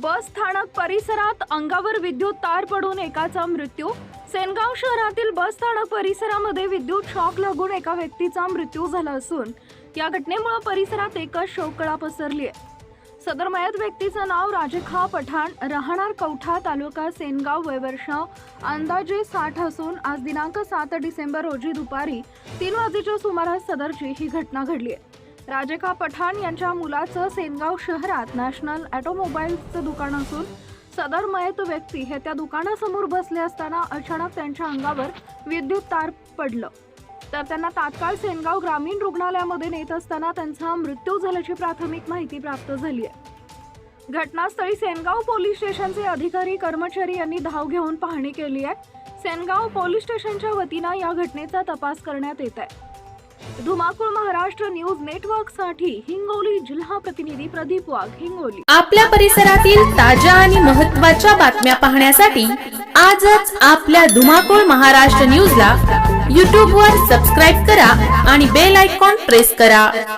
बस स्थानक परिसरात अंगावर विद्युत तार पडून एकाचा मृत्यू. सेनगाव शहरातील बस स्थानक परिसरामध्ये विद्युत शॉक लागून एका व्यक्तीचा मृत्यू झाला असून या घटनेमुळे परिसरात एकच शोककळा पसरली आहे. सदर मयत व्यक्तीचं नाव राजेखा पठाण राहणार कवठा तालुका सेनगाव वयवर्ष अंदाजे साठ असून आज दिनांक सात डिसेंबर रोजी दुपारी तीन वाजेच्या सुमारास सदरची ही घटना घडली आहे. राजेका पठाण यांच्या मुलाचं सेनगाव शहरात नॅशनल ॲटोमोबाईल्सचं दुकान असून सदर मयत व्यक्ती हे त्या दुकानासमोर बसले असताना अचानक त्यांच्या अंगावर विद्युत तार पडलं. तर त्यांना तात्काळ सेनगाव ग्रामीण रुग्णालयामध्ये नेत असताना त्यांचा मृत्यू झाल्याची प्राथमिक माहिती प्राप्त झाली आहे. घटनास्थळी सेनगाव पोलीस स्टेशनचे अधिकारी कर्मचारी यांनी धाव घेऊन पाहणी केली आहे. सेनगाव पोलीस स्टेशनच्या वतीनं या घटनेचा तपास करण्यात येत आहे. धुमाकूळ महाराष्ट्र न्यूज नेटवर्कसाठी हिंगोली जिल्हा प्रतिनिधी प्रदीप वाघ हिंगोली. आपल्या परिसरातील ताज्या आणि महत्त्वाच्या बातम्या पाहण्यासाठी आजच आपल्या धुमाकूळ महाराष्ट्र न्यूजला यूट्यूब वर सबस्क्राईब करा आणि बेल आयकॉन प्रेस करा.